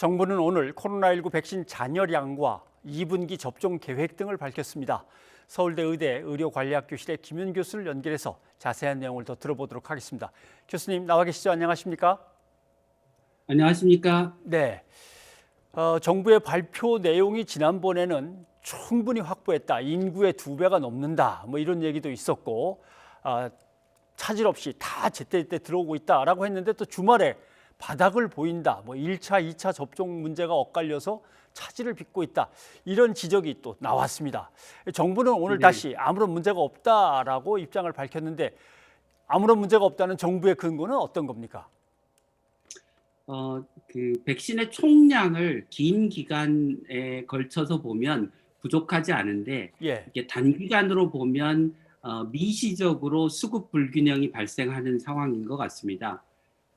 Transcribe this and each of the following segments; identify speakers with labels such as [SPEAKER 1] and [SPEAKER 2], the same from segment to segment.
[SPEAKER 1] 정부는 오늘 코로나19 백신 잔여량과 2분기 접종 계획 등을 밝혔습니다. 서울대 의대 의료관리학교실의 김윤 교수를 연결해서 자세한 내용을 더 들어보도록 하겠습니다. 교수님 나와 계시죠? 안녕하십니까?
[SPEAKER 2] 안녕하십니까?
[SPEAKER 1] 네. 어, 정부의 발표 내용이 지난번에는 충분히 확보했다. 인구의 두 배가 넘는다. 뭐 이런 얘기도 있었고 아, 차질 없이 다 제때제때 들어오고 있다라고 했는데 또 주말에 바닥을 보인다. 뭐 1차, 2차 접종 문제가 엇갈려서 차질을 빚고 있다. 이런 지적이 또 나왔습니다. 정부는 오늘
[SPEAKER 2] 네.
[SPEAKER 1] 다시 아무런 문제가 없다라고 입장을 밝혔는데 아무런 문제가 없다는 정부의 근거는 어떤 겁니까?
[SPEAKER 2] 어, 그 백신의 총량을 긴 기간에 걸쳐서 보면 부족하지 않은데
[SPEAKER 1] 예.
[SPEAKER 2] 이게 단기간으로 보면 어, 미시적으로 수급 불균형이 발생하는 상황인 것 같습니다.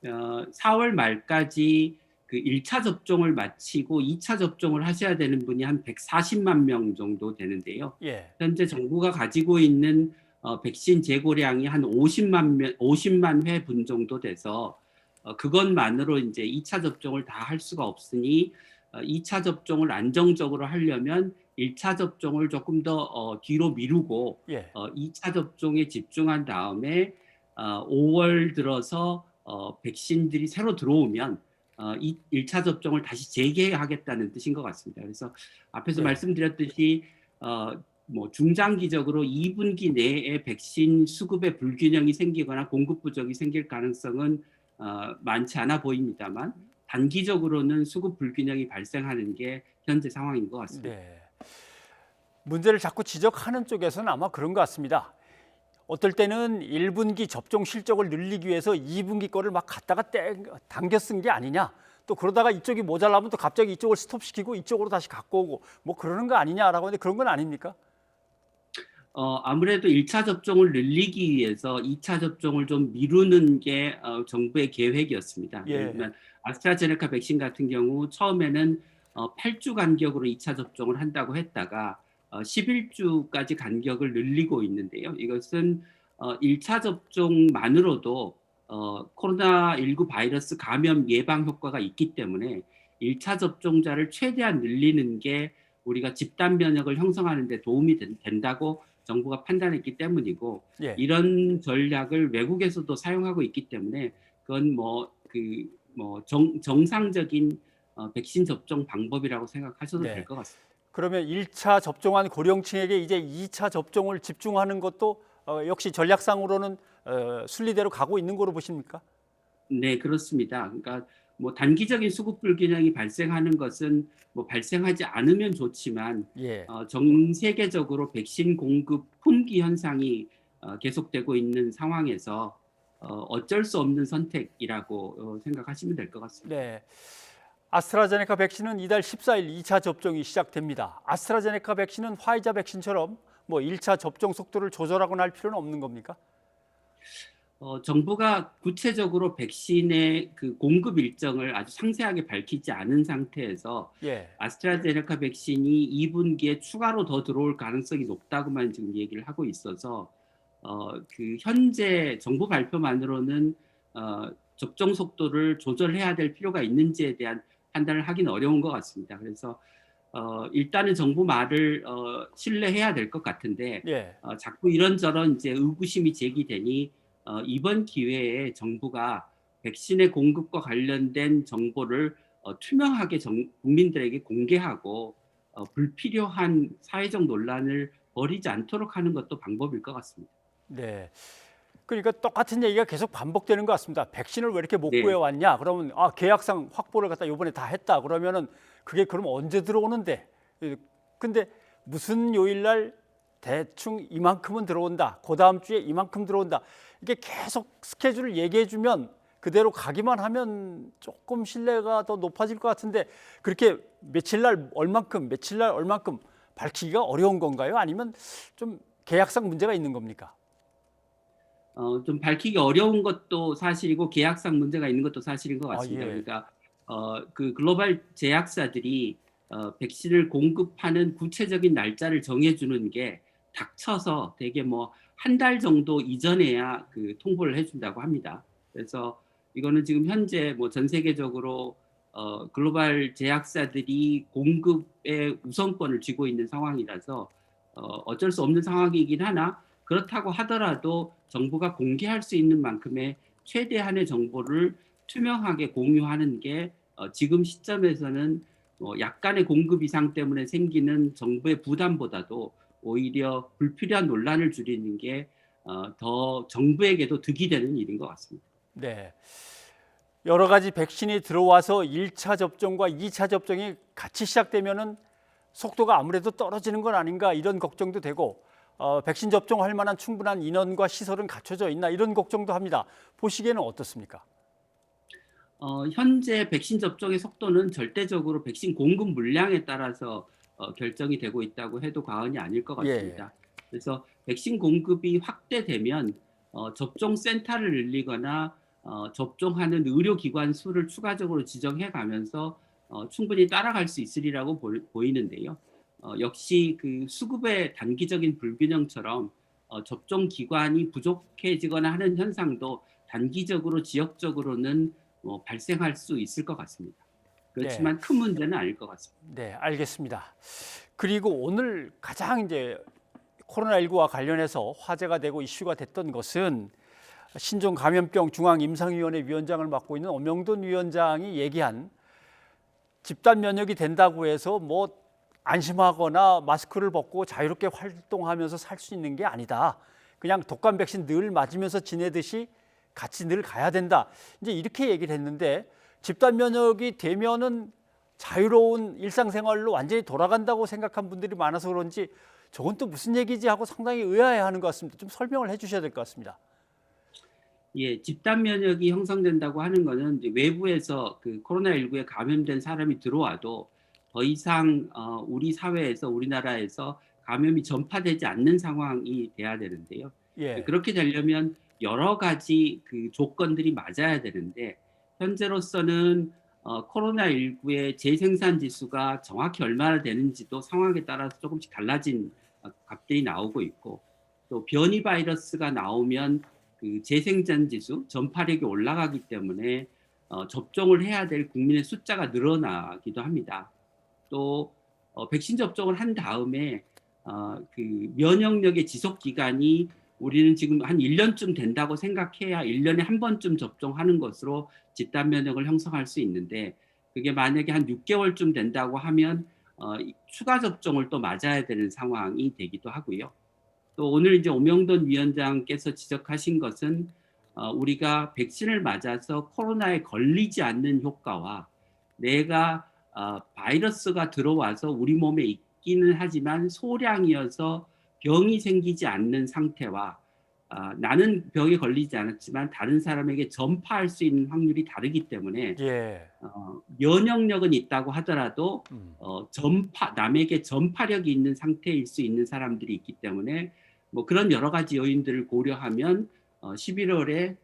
[SPEAKER 2] 어, 4월 말까지 그 1차 접종을 마치고 2차 접종을 하셔야 되는 분이 한 140만 명 정도 되는데요.
[SPEAKER 1] 예.
[SPEAKER 2] 현재 정부가 가지고 있는 어, 백신 재고량이 한 50만 명, 50만 회 분 정도 돼서 어, 그것만으로 이제 2차 접종을 다 할 수가 없으니 어, 2차 접종을 안정적으로 하려면 1차 접종을 조금 더 어, 뒤로 미루고
[SPEAKER 1] 예.
[SPEAKER 2] 어, 2차 접종에 집중한 다음에 어, 5월 들어서 어, 백신들이 새로 들어오면 어, 이 1차 접종을 다시 재개하겠다는 뜻인 것 같습니다. 그래서 앞에서
[SPEAKER 1] 네.
[SPEAKER 2] 말씀드렸듯이 어, 뭐 중장기적으로 2분기 내에 백신 수급에 불균형이 생기거나 공급 부족이 생길 가능성은 어, 많지 않아 보입니다만 단기적으로는 수급 불균형이 발생하는 게 현재 상황인 것 같습니다.
[SPEAKER 1] 네. 문제를 자꾸 지적하는 쪽에서는 아마 그런 것 같습니다. 어떨 때는 1분기 접종 실적을 늘리기 위해서 2분기 거를 막 갖다가 땡, 당겨 쓴 게 아니냐. 또 그러다가 이쪽이 모자라면 또 갑자기 이쪽을 스톱시키고 이쪽으로 다시 갖고 오고 뭐 그러는 거 아니냐라고 하는데 그런 건 아닙니까?
[SPEAKER 2] 어, 아무래도 1차 접종을 늘리기 위해서 2차 접종을 좀 미루는 게 어, 정부의 계획이었습니다.
[SPEAKER 1] 예.
[SPEAKER 2] 들면 아스트라제네카 백신 같은 경우 처음에는 어, 8주 간격으로 2차 접종을 한다고 했다가 어, 11주까지 간격을 늘리고 있는데요. 이것은 어, 1차 접종만으로도 어, 코로나19 바이러스 감염 예방 효과가 있기 때문에 1차 접종자를 최대한 늘리는 게 우리가 집단 면역을 형성하는 데 도움이 된- 된다고 정부가 판단했기 때문이고
[SPEAKER 1] 예.
[SPEAKER 2] 이런 전략을 외국에서도 사용하고 있기 때문에 그건 뭐 그뭐 정상적인 어, 백신 접종 방법이라고 생각하셔도
[SPEAKER 1] 네.
[SPEAKER 2] 될것 같습니다.
[SPEAKER 1] 그러면 1차 접종한 고령층에게 이제 2차 접종을 집중하는 것도 어, 역시 전략상으로는 어, 순리대로 가고 있는 거로 보십니까?
[SPEAKER 2] 네, 그렇습니다. 그러니까 뭐 단기적인 수급 불균형이 발생하는 것은 뭐 발생하지 않으면 좋지만
[SPEAKER 1] 예.
[SPEAKER 2] 어, 전 세계적으로 백신 공급 품귀 현상이 어, 계속되고 있는 상황에서 어, 어쩔 수 없는 선택이라고 어, 생각하시면 될 것 같습니다.
[SPEAKER 1] 네. 아스트라제네카 백신은 이달 14일 2차 접종이 시작됩니다. 아스트라제네카 백신은 화이자 백신처럼 뭐 1차 접종 속도를 조절하거나 할 필요는 없는 겁니까?
[SPEAKER 2] 어, 정부가 구체적으로 백신의 그 공급 일정을 아주 상세하게 밝히지 않은 상태에서
[SPEAKER 1] 예.
[SPEAKER 2] 아스트라제네카 백신이 2분기에 추가로 더 들어올 가능성이 높다고만 지금 얘기를 하고 있어서 어, 그 현재 정부 발표만으로는 어, 접종 속도를 조절해야 될 필요가 있는지에 대한 판단을 하기는 어려운 것 같습니다. 그래서 어, 일단은 정부 말을 어, 신뢰해야 될 것 같은데
[SPEAKER 1] 예.
[SPEAKER 2] 어, 자꾸 이런저런 이제 의구심이 제기되니 어, 이번 기회에 정부가 백신의 공급과 관련된 정보를 어, 투명하게 정- 국민들에게 공개하고 어, 불필요한 사회적 논란을 벌이지 않도록 하는 것도 방법일 것 같습니다.
[SPEAKER 1] 네. 그러니까 똑같은 얘기가 계속 반복되는 것 같습니다. 백신을 왜 이렇게 못
[SPEAKER 2] 네.
[SPEAKER 1] 구해왔냐? 그러면 아 계약상 확보를 갖다 이번에 다 했다. 그러면은 그게 그럼 언제 들어오는데? 예, 근데 무슨 요일날 대충 이만큼은 들어온다. 그 다음 주에 이만큼 들어온다. 이게 계속 스케줄을 얘기해주면 그대로 가기만 하면 조금 신뢰가 더 높아질 것 같은데 그렇게 며칠 날 얼만큼, 며칠 날 얼만큼 밝히기가 어려운 건가요? 아니면 좀 계약상 문제가 있는 겁니까?
[SPEAKER 2] 어, 좀 밝히기 어려운 것도 사실이고 계약상 문제가 있는 것도 사실인 것
[SPEAKER 1] 아,
[SPEAKER 2] 같습니다.
[SPEAKER 1] 예.
[SPEAKER 2] 그러니까 어, 그 글로벌 제약사들이 어, 백신을 공급하는 구체적인 날짜를 정해주는 게 닥쳐서 되게 뭐 한 달 정도 이전에야 그 통보를 해준다고 합니다. 그래서 이거는 지금 현재 뭐 전 세계적으로 어, 글로벌 제약사들이 공급에 우선권을 쥐고 있는 상황이라서 어, 어쩔 수 없는 상황이긴 하나 그렇다고 하더라도 정부가 공개할 수 있는 만큼의 최대한의 정보를 투명하게 공유하는 게 어, 지금 시점에서는 어, 약간의 공급 이상 때문에 생기는 정부의 부담보다도 오히려 불필요한 논란을 줄이는 게 어, 더 정부에게도 득이 되는 일인 것 같습니다.
[SPEAKER 1] 네. 여러 가지 백신이 들어와서 1차 접종과 2차 접종이 같이 시작되면은 속도가 아무래도 떨어지는 건 아닌가 이런 걱정도 되고 어, 백신 접종할 만한 충분한 인원과 시설은 갖춰져 있나 이런 걱정도 합니다. 보시기에는 어떻습니까?
[SPEAKER 2] 어, 현재 백신 접종의 속도는 절대적으로 백신 공급 물량에 따라서 어, 결정이 되고 있다고 해도 과언이 아닐 것 같습니다. 그래서 백신 공급이 확대되면 어, 접종 센터를 늘리거나 어, 접종하는 의료기관 수를 추가적으로 지정해 가면서 어, 충분히 따라갈 수 있으리라고 보, 보이는데요. 어, 역시 그 수급의 단기적인 불균형처럼 어, 접종 기관이 부족해지거나 하는 현상도 단기적으로 지역적으로는 어, 발생할 수 있을 것 같습니다. 그렇지만 큰 문제는 아닐 것 같습니다.
[SPEAKER 1] 네, 알겠습니다. 그리고 오늘 가장 이제 코로나19와 관련해서 화제가 되고 이슈가 됐던 것은 신종 감염병 중앙 임상위원회 위원장을 맡고 있는 엄영돈 위원장이 얘기한 집단 면역이 된다고 해서 뭐 안심하거나 마스크를 벗고 자유롭게 활동하면서 살 수 있는 게 아니다. 그냥 독감 백신 늘 맞으면서 지내듯이 같이 늘 가야 된다. 이제 이렇게 얘기를 했는데 집단 면역이 되면은 자유로운 일상생활로 완전히 돌아간다고 생각한 분들이 많아서 그런지 저건 또 무슨 얘기지 하고 상당히 의아해하는 것 같습니다. 좀 설명을 해주셔야 될 것 같습니다.
[SPEAKER 2] 예, 집단 면역이 형성된다고 하는 이제 외부에서 그 코로나 19에 감염된 사람이 들어와도 더 이상 어, 우리 사회에서 우리나라에서 감염이 전파되지 않는 상황이 돼야 되는데요.
[SPEAKER 1] 예,
[SPEAKER 2] 그렇게 되려면 여러 가지 그 조건들이 맞아야 되는데 현재로서는 어, 코로나19의 재생산 지수가 정확히 얼마나 되는지도 상황에 따라서 조금씩 달라진 어, 값들이 나오고 있고 또 변이 바이러스가 나오면 그 재생산 지수 전파력이 올라가기 때문에 어, 접종을 해야 될 국민의 숫자가 늘어나기도 합니다. 또 어, 백신 접종을 한 다음에 어, 그 면역력의 지속 기간이 우리는 지금 한 1년쯤 된다고 생각해야 1년에 한 번쯤 접종하는 것으로 집단 면역을 형성할 수 있는데 그게 만약에 한 6개월쯤 된다고 하면 어, 이- 추가 접종을 또 맞아야 되는 상황이 되기도 하고요. 또 오늘 이제 오명돈 위원장께서 지적하신 것은 어, 우리가 백신을 맞아서 코로나에 걸리지 않는 효과와 내가 어, 바이러스가 들어와서 우리 몸에 있기는 하지만 소량이어서 병이 생기지 않는 상태와 아, 나는 병에 걸리지 않았지만 다른 사람에게 전파할 수 있는 확률이 다르기 때문에
[SPEAKER 1] 예,
[SPEAKER 2] 어, 면역력은 있다고 하더라도
[SPEAKER 1] 음,
[SPEAKER 2] 어, 전파 남에게 전파력이 있는 상태일 수 있는 사람들이 있기 때문에 뭐 그런 여러 가지 요인들을 고려하면 어, 11월에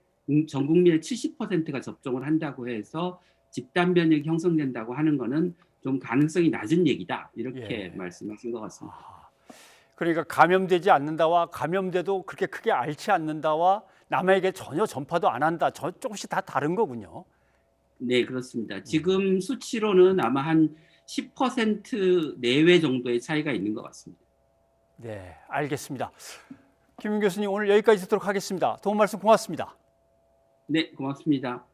[SPEAKER 2] 전 국민의 70%가 접종을 한다고 해서 집단 면역이 형성된다고 하는 거는 좀 가능성이 낮은 얘기다 이렇게
[SPEAKER 1] 예.
[SPEAKER 2] 말씀하신 것 같습니다.
[SPEAKER 1] 그러니까 감염되지 않는다와 감염돼도 그렇게 크게 앓지 않는다와 남에게 전혀 전파도 안 한다. 저 조금씩 다 다른 거군요.
[SPEAKER 2] 네, 그렇습니다. 지금 수치로는 아마 한 10% 내외 정도의 차이가 있는 것 같습니다.
[SPEAKER 1] 네, 알겠습니다. 김윤 교수님 오늘 여기까지 듣도록 하겠습니다. 도움 말씀 고맙습니다.
[SPEAKER 2] 네, 고맙습니다.